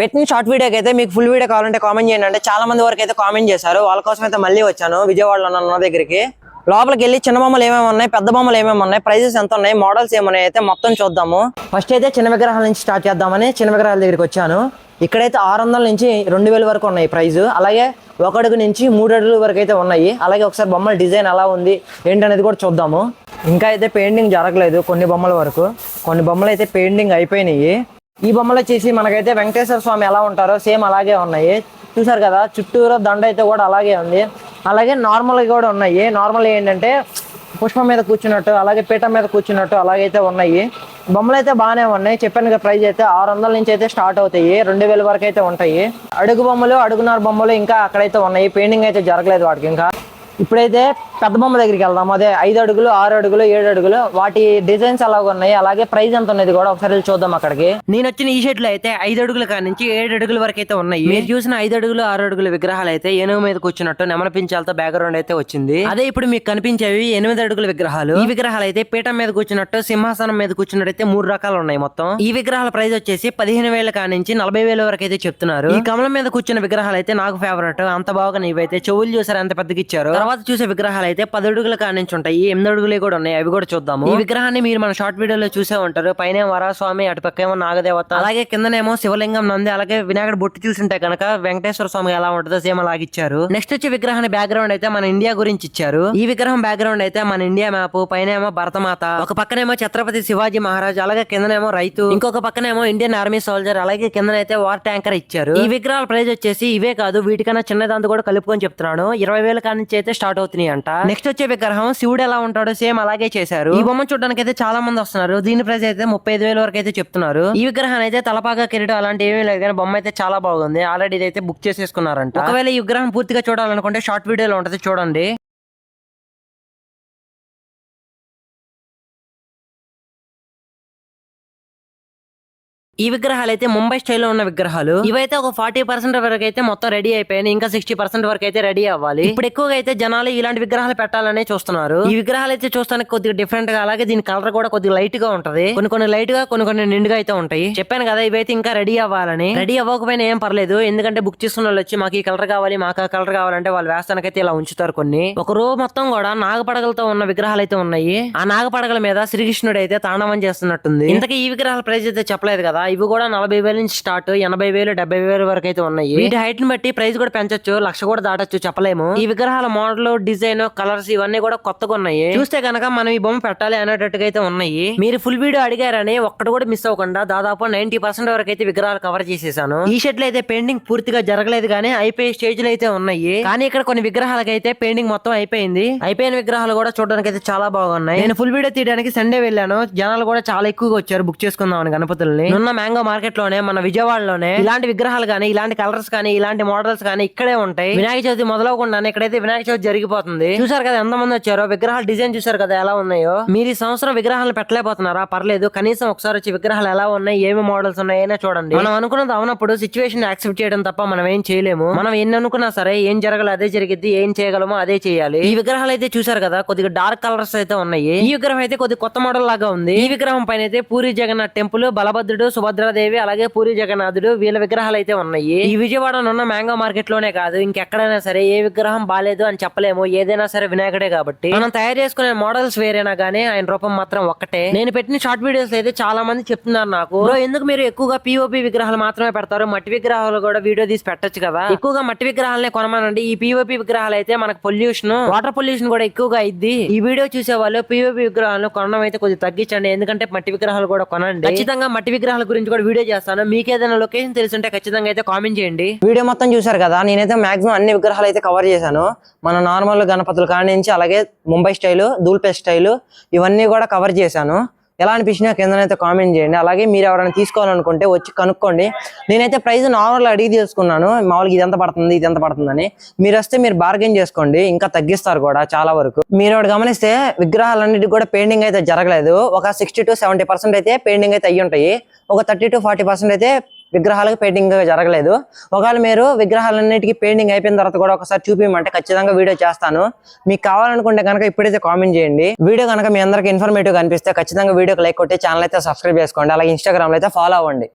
పెట్టిన షార్ట్ వీడియోకి అయితే మీకు ఫుల్ వీడియో కావాలంటే కామెంట్ చేయండి. అంటే చాలా మంది వరకు అయితే కామెంట్ చేశారు. వాళ్ళ కోసం అయితే మళ్ళీ వచ్చాను. విజయవాడలో ఉన్న దగ్గరికి. లోపలికి వెళ్ళి చిన్న బొమ్మలు ఏమేమి ఉన్నాయి పెద్ద బొమ్మలు ఏమేమి ఉన్నాయి ప్రైజెస్ ఎంత ఉన్నాయి మోడల్స్ ఏమున్నాయి అయితే మొత్తం చూద్దాము. ఫస్ట్ అయితే చిన్న విగ్రహాల నుంచి స్టార్ట్ చేద్దామని చిన్న విగ్రహాల దగ్గరికి వచ్చాను. ఇక్కడైతే ఆరు వందల నుంచి రెండు వేల వరకు ఉన్నాయి ప్రైజ్ అలాగే ఒకడుగు నుంచి మూడు అడుగుల వరకు అయితే ఉన్నాయి. అలాగే ఒకసారి బొమ్మల డిజైన్ ఎలా ఉంది ఏంటనేది కూడా చూద్దాము. ఇంకా అయితే పెయింటింగ్ జరగలేదు కొన్ని బొమ్మల వరకు. కొన్ని బొమ్మలు అయితే పెయింటింగ్ అయిపోయినాయి. ఈ బొమ్మలు వచ్చేసి మనకైతే వెంకటేశ్వర స్వామి ఎలా ఉంటారో సేమ్ అలాగే ఉన్నాయి. చూసారు కదా చుట్టూరు దండ అయితే కూడా అలాగే ఉంది. అలాగే నార్మల్ కూడా ఉన్నాయి. నార్మల్ ఏంటంటే పుష్పం మీద కూర్చున్నట్టు అలాగే పీఠ మీద కూర్చున్నట్టు అలాగైతే ఉన్నాయి. బొమ్మలు అయితే బాగానే ఉన్నాయి. చెప్పాను కదా ప్రైస్ అయితే ఆరు వందల నుంచి అయితే స్టార్ట్ అవుతాయి. రెండు వేల వరకు అయితే ఉంటాయి. అడుగు బొమ్మలు అడుగునారు బొమ్మలు ఇంకా అక్కడైతే ఉన్నాయి. పెయింటింగ్ అయితే జరగలేదు వాటికి ఇంకా. ఇప్పుడైతే పెద్ద బొమ్మ దగ్గరికి వెళ్దాం. అదే ఐదు అడుగులు ఆరు అడుగులు ఏడు అడుగులు. వాటి డిజైన్స్ అలాగ ఉన్నాయి అలాగే ప్రైస్ ఎంత ఉన్నది కూడా ఒకసారి చూద్దాం అక్కడికి. నేను వచ్చిన ఈ షెడ్లో అయితే ఐదు అడుగుల కాడ నుంచి ఏడు అడుగుల వరకు అయితే ఉన్నాయి. మీరు చూసిన ఐదు అడుగులు ఆరు అడుగుల విగ్రహాలు అయితే ఏనుగు మీద కూర్చున్నట్టు నెమల పించాలతో బ్యాక్గ్రౌండ్ అయితే వచ్చింది. అదే ఇప్పుడు మీకు కనిపించేవి ఎనిమిది అడుగుల విగ్రహాలు. ఈ విగ్రహాలు అయితే పీఠం మీద కూర్చున్నట్టు సింహాసనం మీద కూర్చున్నట్టు అయితే మూడు రకాలు ఉన్నాయి మొత్తం. ఈ విగ్రహాల ప్రైస్ వచ్చేసి పదిహేను వేల కాడ నుంచి నలభై వేల వరకు అయితే చెప్తున్నారు. ఈ కమలం మీద కూర్చున్న విగ్రహాలు అయితే నాకు ఫేవరెట్ అంత బాగా ఇవైతే. చెవులు చూసారు ఎంత పెద్దగా ఇచ్చారు. తర్వాత చూసే విగ్రహాలు అయితే పది అడుగుల కానించి ఉంటాయి ఎనిమిది అడుగులే కూడా ఉన్నాయి. అవి కూడా చూద్దాము. ఈ విగ్రహాన్ని మీరు మన షార్ట్ వీడియోలో చూసే ఉంటారు. పైన వరాస్వామి అటు పక్క ఏమో నాగదేవత. అలాగే కిందనేమో శివలింగం నంది అలాగే వినాయకుడు బొట్టు చూసింటే కనుక వెంకటేశ్వర స్వామి ఎలా ఉంటుందో సేమ్ అలాగే ఇచ్చారు. నెక్స్ట్ వచ్చే విగ్రహాన్ని బ్యాక్గ్రౌండ్ అయితే మన ఇండియా గురించి ఇచ్చారు. ఈ విగ్రహం బ్యాక్గ్రౌండ్ అయితే మన ఇండియా మ్యాప్ పైన ఏమో భరతమాత ఒక పక్కనేమో ఛత్రపతి శివాజీ మహారాజ్ అలాగే కిందనేమో రైతు ఇంకొక పక్కనేమో ఇండియన్ ఆర్మీ సోల్జర్ అలాగే కిందనైతే వార్ ట్యాంకర్ ఇచ్చారు. ఈ విగ్రహాల ప్రైజ్ వచ్చేసి ఇవే కాదు వీటికన్నా చిన్నదాంతో కూడా కలుపుకొని చెప్తున్నాను. ఇరవై వేల కానించి అయితే స్టార్ట్ అవుతున్నాయి అంట నెక్స్ట్ వచ్చే విగ్రహం శివుడు ఎలా ఉంటాడో సేమ్ అలాగే చేశారు. ఈ బొమ్మ చూడడానికి అయితే చాలా మంది వస్తున్నారు. దీని ప్రైస్ అయితే ముప్పై ఐదు వేల వరకు అయితే చెప్తున్నారు. ఈ విగ్రహాన్ని అయితే తలపాగా కిరీటం అలాంటి ఏమీ లేదు కానీ బొమ్మ అయితే చాలా బాగుంది. ఆల్రెడీ ఇదైతే బుక్ చేసేసుకున్నారంట. ఒకవేళ ఈ విగ్రహం పూర్తిగా చూడాలనుకుంటే షార్ట్ వీడియోలో ఉంటది చూడండి. ఈ విగ్రహాలు అయితే ముంబై స్టైల్లో ఉన్న విగ్రహాలు. ఇవైతే ఒక ఫార్టీ పర్సెంట్ వరకు అయితే మొత్తం రెడీ అయిపోయాయి. ఇంకా సిక్స్టీ పర్సెంట్ వరకు అయితే రెడీ అవ్వాలి. ఇప్పుడు ఎక్కువగా అయితే జనాలు ఇలాంటి విగ్రహాలు పెట్టాలని చూస్తున్నారు. ఈ విగ్రహాలు అయితే చూస్తానికి కొద్దిగా డిఫరెంట్గా అలాగే దీని కలర్ కూడా కొద్దిగా లైట్గా ఉంటది. కొన్ని కొన్ని లైట్గా కొన్ని కొన్ని నిండుగా అయితే ఉంటాయి. చెప్పాను కదా ఇవైతే ఇంకా రెడీ అవ్వాలని. రెడీ అవ్వకపోయినా ఏం పర్లేదు. ఎందుకంటే బుక్ చేసుకున్న వాళ్ళు వచ్చి మాకు ఈ కలర్ కావాలి మాకు ఆ కలర్ కావాలంటే వాళ్ళు వేస్తానికైతే ఇలా ఉంచుతారు కొన్ని. ఒక రో మొత్తం కూడా నాగపడగలతో ఉన్న విగ్రహాలు అయితే ఉన్నాయి. ఆ నాగపడగల మీద శ్రీకృష్ణుడు అయితే తాండవం చేస్తున్నట్టుంది. ఇంతకీ ఈ విగ్రహాల ప్రైజ్ అయితే చెప్పలేదు కదా. ఇవి కూడా నలభై వేల నుంచి స్టార్ట్ ఎనభై వేలు డెబ్బై వేలు వరకు అయితే ఉన్నాయి. వీటి హైట్ని బట్టి ప్రైస్ కూడా పెంచొచ్చు లక్ష కూడా దాటొచ్చు చెప్పలేము. ఈ విగ్రహాల మోడల్ డిజైన్ కలర్స్ ఇవన్నీ కూడా కొత్తగా ఉన్నాయి. చూస్తే కనుక మనం ఈ బొమ్మ పెట్టాలి అనేటట్టుగా అయితే ఉన్నాయి. మీరు ఫుల్ వీడియో అడిగారని ఒక్కటి కూడా మిస్ అవ్వకుండా దాదాపు నైన్టీ పర్సెంట్ వరకు అయితే విగ్రహాలు కవర్ చేసేసాను. ఈ షెడ్లో అయితే పెయింటింగ్ పూర్తిగా జరగలేదు కానీ అయిపోయే స్టేజ్లో అయితే ఉన్నాయి. కానీ ఇక్కడ కొన్ని విగ్రహాలకు అయితే పెయింటింగ్ మొత్తం అయిపోయింది. అయిపోయిన విగ్రహాలు కూడా చూడడానికి అయితే చాలా బాగున్నాయి. నేను ఫుల్ వీడియో తీయడానికి సండే వెళ్ళాను. జనాలు కూడా చాలా ఎక్కువగా వచ్చారు. బుక్ చేసుకుందామని గణపతుల్ని. ఉన్న మ్యాంగో మార్కెట్లోనే మన విజయవాడలోనే ఇలాంటి విగ్రహాలు కానీ ఇలాంటి కలర్స్ కానీ ఇలాంటి మోడల్స్ కానీ ఇక్కడే ఉంటాయి. వినాయక చవితి మొదలవకుండానే ఇక్కడైతే వినాయక చవితి జరిగిపోతుంది. చూసారు కదా ఎంత మంది వచ్చారో? విగ్రహాలు డిజైన్ చూసారు కదా ఎలా ఉన్నాయో? మీరు ఈ సంవత్సరం విగ్రహాలను పెట్టలేకపోతున్నారా? పర్లేదు. కనీసం ఒకసారి వచ్చి విగ్రహాలు ఎలా ఉన్నాయి? ఏమి మోడల్స్ ఉన్నాయి? అయినా చూడండి. మనం అనుకున్నది అవునప్పుడు సిచ్యువేషన్ యాక్సెప్ట్ చేయడం తప్ప మనం ఏం చేయలేము. మనం ఎన్ని అనుకున్నా సరే ఏం జరగాలి అదే జరిగింది ఏం చేయగలమో అదే చేయాలి. ఈ విగ్రహాలు అయితే చూసారు కదా కొద్దిగా డార్క్ కలర్స్ అయితే ఉన్నాయి. ఈ విగ్రహం అయితే కొద్దిగా కొత్త మోడల్ లాగా ఉంది. ఈ విగ్రహం పైన అయితే పూరి జగన్నాథ్ టెంపుల్ బలభద్రుడు సుభద్రాదేవి అలాగే పూరి జగన్నాథుడు వీళ్ళ విగ్రహాలు అయితే ఉన్నాయి. ఈ విజయవాడలో ఉన్న మ్యాంగో మార్కెట్లోనే కాదు ఇంకెక్కడైనా సరే ఏ విగ్రహం బాలేదు అని చెప్పలేము. ఏదైనా సరే వినాయకుడే కాబట్టి. మనం తయారు చేసుకునే మోడల్స్ వేరేనా గానీ ఆయన రూపం మాత్రం ఒక్కటే. నేను పెట్టిన షార్ట్ వీడియోస్ అయితే చాలా మంది చెప్తున్నారు నాకు. ఎందుకు మీరు ఎక్కువగా పిఓపి విగ్రహాలు మాత్రమే పెడతారు? మట్టి విగ్రహాలు కూడా వీడియో తీసి పెట్టొచ్చు కదా? ఎక్కువగా మట్టి విగ్రహాలనే కొనమనండి. ఈ పిఓపి విగ్రహాలు అయితే మనకు పొల్యూషన్ వాటర్ పొల్యూషన్ కూడా ఎక్కువగా అయింది ఈ వీడియో చూసే వాళ్ళు పిఓపి విగ్రహాలను కొనడం అయితే కొద్దిగా తగ్గించండి. ఎందుకంటే మట్టి విగ్రహాలు కూడా కొనండి. ఖచ్చితంగా మట్టి విగ్రహాల గురించి కూడా వీడియో చేస్తాను. మీకు ఏదైనా లొకేషన్ తెలుసుంటే ఖచ్చితంగా అయితే కామెంట్ చేయండి. వీడియో మొత్తం చూసారు కదా నేనైతే మాక్సిమం అన్ని విగ్రహాలు అయితే కవర్ చేశాను. మన నార్మల్ గణపతుల కాడి నుంచి అలాగే ముంబై స్టైల్ దూల్పే స్టైల్ ఇవన్నీ కూడా కవర్ చేశాను. ఎలా అనిపించినా కిందనైతే కామెంట్ చేయండి. అలాగే మీరు ఎవరైనా తీసుకోవాలనుకుంటే వచ్చి కనుక్కోండి. నేనైతే ప్రైస్ నార్మల్ అడిగి తీసుకున్నాను. మామూలుగా ఇది ఎంత పడుతుంది ఇది ఎంత పడుతుందని. మీరు వస్తే మీరు బార్గెన్ చేసుకోండి. ఇంకా తగ్గిస్తారు కూడా చాలా వరకు. మీరు గమనిస్తే విగ్రహాలన్నిటికి కూడా పెయింటింగ్ అయితే జరగలేదు. ఒక సిక్స్టీ టు సెవెంటీ పర్సెంట్ అయితే పెయింటింగ్ అయితే అయ్యి ఉంటాయి ఒక థర్టీ టు ఫార్టీ పర్సెంట్ అయితే విగ్రహాలకు పెయింటింగ్ జరగలేదు. ఒకవేళ మీరు విగ్రహాలన్నిటికీ పెయింటింగ్ అయిపోయిన తర్వాత కూడా ఒకసారి చూపించమంటే ఖచ్చితంగా వీడియో చేస్తాను. మీకు కావాలనుకుంటే కనుక ఇప్పుడైతే కామెంట్ చేయండి. వీడియో కనుక మీ అందరికి ఇన్ఫర్మేటివ్ కనిపిస్తే ఖచ్చితంగా వీడియోకి లైక్ కొట్టి ఛానల్ అయితే సబ్స్క్రైబ్ చేసుకోండి. అలాగే ఇన్స్టాగ్రామ్లో అయితే ఫాలో అవ్వండి.